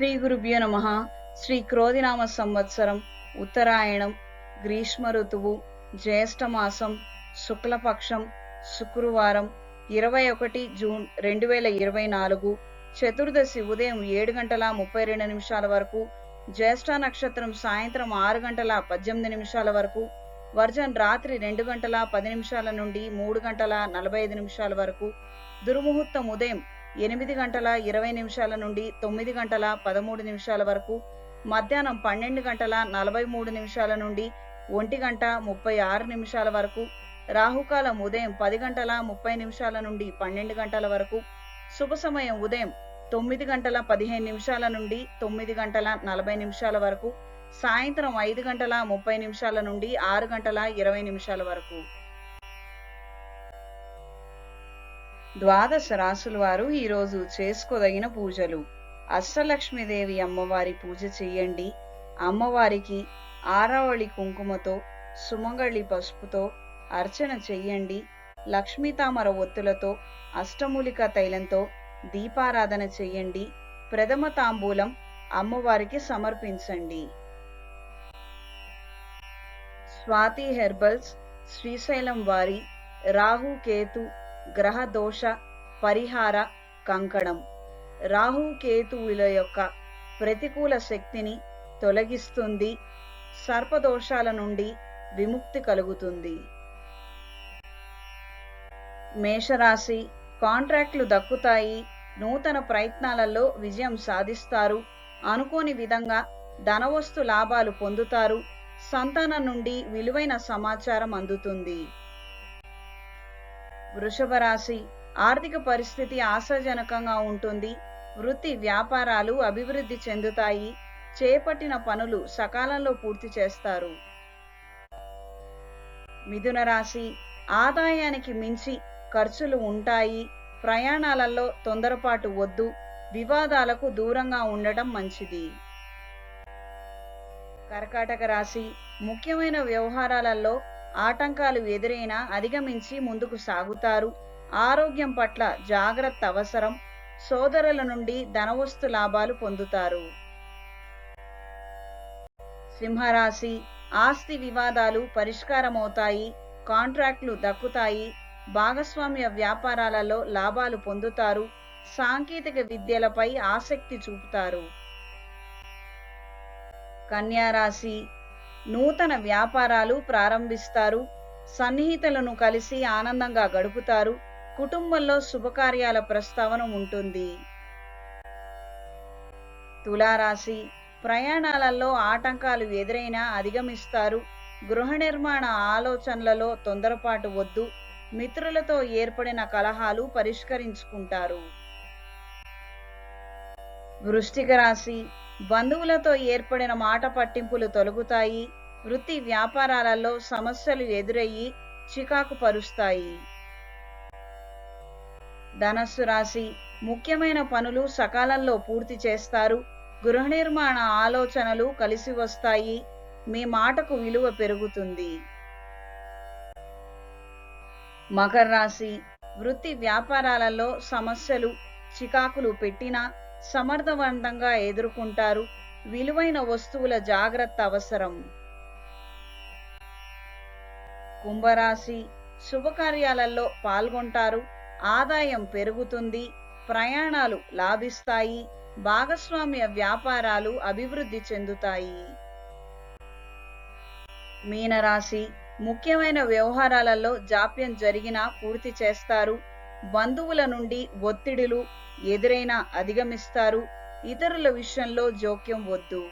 శ్రీ గురుభ్యో నమ. శ్రీ క్రోధినామ సంవత్సరం ఉత్తరాయణం గ్రీష్మ ఋతువు జ్యేష్ఠమాసం శుక్లపక్షం శుక్రవారం ఇరవై ఒకటి జూన్ రెండు వేల ఇరవై నాలుగు చతుర్దశి ఉదయం ఏడు గంటల ముప్పై రెండు నిమిషాల వరకు జ్యేష్ఠ నక్షత్రం సాయంత్రం ఆరు గంటల పద్దెనిమిది నిమిషాల వరకు వర్జన్ రాత్రి రెండు గంటల పది నిమిషాల నుండి మూడు గంటల నలభై ఐదు నిమిషాల వరకు దుర్ముహూర్తం ఉదయం ఎనిమిది గంటల ఇరవై నిమిషాల నుండి తొమ్మిది గంటల పదమూడు నిమిషాల వరకు మధ్యాహ్నం పన్నెండు గంటల నలభై మూడు నిమిషాల నుండి ఒంటి గంట ముప్పై ఆరు నిమిషాల వరకు రాహుకాలం ఉదయం పది గంటల ముప్పై నిమిషాల నుండి పన్నెండు గంటల వరకు శుభ సమయం ఉదయం తొమ్మిది గంటల పదిహేను నిమిషాల నుండి తొమ్మిది గంటల నలభై నిమిషాల వరకు సాయంత్రం ఐదు గంటల ముప్పై నిమిషాల నుండి ఆరు గంటల ఇరవై నిమిషాల వరకు. ద్వాదశ రాసుల వారు ఈరోజు చేసుకోదగిన పూజలు. అష్టలక్ష్మీదేవి అమ్మవారి పూజ చెయ్యండి అమ్మవారికి ఆరావళి కుంకుమతో సుమంగళి పసుపుతో అర్చన చెయ్యండి లక్ష్మీతామర ఒత్తులతో అష్టమూలిక తైలంతో దీపారాధన చెయ్యండి ప్రథమ తాంబూలం అమ్మవారికి సమర్పించండి. స్వాతి హెర్బల్స్ శ్రీశైలం వారి రాహు కేతు గ్రహదోష పరిహార కంకణం. రాహుకేతువుల యొక్క ప్రతికూల శక్తిని తొలగిస్తుంది సర్పదోషాల నుండి విముక్తి కలుగుతుంది. మేషరాశి కాంట్రాక్ట్లు దక్కుతాయి నూతన ప్రయత్నాలలో విజయం సాధిస్తారు అనుకోని విధంగా ధనవస్తు లాభాలు పొందుతారు సంతానం నుండి విలువైన సమాచారం అందుతుంది. వృషభ రాశి ఆర్థిక పరిస్థితి ఆశాజనకంగా ఉంటుంది. వృత్తి వ్యాపారాలు అభివృద్ధి చెందుతాయి. చేపట్టిన పనులు సకాలంలో పూర్తి చేస్తారు. మిథున రాశి. ఆదాయానికి మించి ఖర్చులు ఉంటాయి. ప్రయాణాలలో తొందరపాటు వద్దు. వివాదాలకు దూరంగా ఉండటం మంచిది. కర్కాటక రాశి. ముఖ్యమైన వ్యవహారాలలో ఆటంకాలు ఎదురైనా అధిగమించి ముందుకు సాగుతారు. ఆరోగ్యం పట్ల జాగ్రత్త అవసరం. సోదరుల నుండి ధనవస్తు లాభాలు పొందుతారు. సింహరాశి ఆస్తి వివాదాలు పరిష్కారమవుతాయి. కాంట్రాక్ట్లు దక్కుతాయి. భాగస్వామ్య వ్యాపారాలలో లాభాలు పొందుతారు. సాంకేతిక విద్యలపై ఆసక్తి చూపుతారు. కన్యారాశి నూతన వ్యాపారాలు ప్రారంభిస్తారు. సన్నిహితులను కలిసి ఆనందంగా గడుపుతారు. కుటుంబంలో శుభకార్యాల ప్రస్తావన ఉంటుంది. తులారాశి ప్రయాణాలలో ఆటంకాలు ఎదురైనా అధిగమిస్తారు. గృహ నిర్మాణ ఆలోచనలలో తొందరపాటు వద్దు. మిత్రులతో ఏర్పడిన కలహాలు పరిష్కరించుకుంటారు. వృష్టిక రాశి బంధువులతో ఏర్పడిన మాట పట్టింపులు తొలగుతాయి. వృత్తి వ్యాపారాలలో సమస్యలు ఎదురయ్యి చికాకు పరుస్తాయి. ధనస్సు రాశి ముఖ్యమైన పనులు సకాలంలో పూర్తి చేస్తారు. గృహ నిర్మాణ ఆలోచనలు కలిసి వస్తాయి. మీ మాటకు విలువ పెరుగుతుంది. మకర రాశి వృత్తి వ్యాపారాలలో సమస్యలు చికాకులు పెట్టినా సమర్థవంతంగా ఎదుర్కొంటారు. విలువైన వస్తువుల జాగ్రత్త అవసరం. కుంభరాశి శుభకార్యాలలో పాల్గొంటారు. ఆదాయం పెరుగుతుంది. ప్రయాణాలు లాభిస్తాయి. భాగస్వామ్య వ్యాపారాలు అభివృద్ధి చెందుతాయి. మీనరాశి ముఖ్యమైన వ్యవహారాలలో జాప్యం జరిగినా పూర్తి చేస్తారు. బంధువుల నుండి ఒత్తిడులు ఎదురైనా అధిగమిస్తారు. ఇతరుల విషయంలో జోక్యం వద్దు.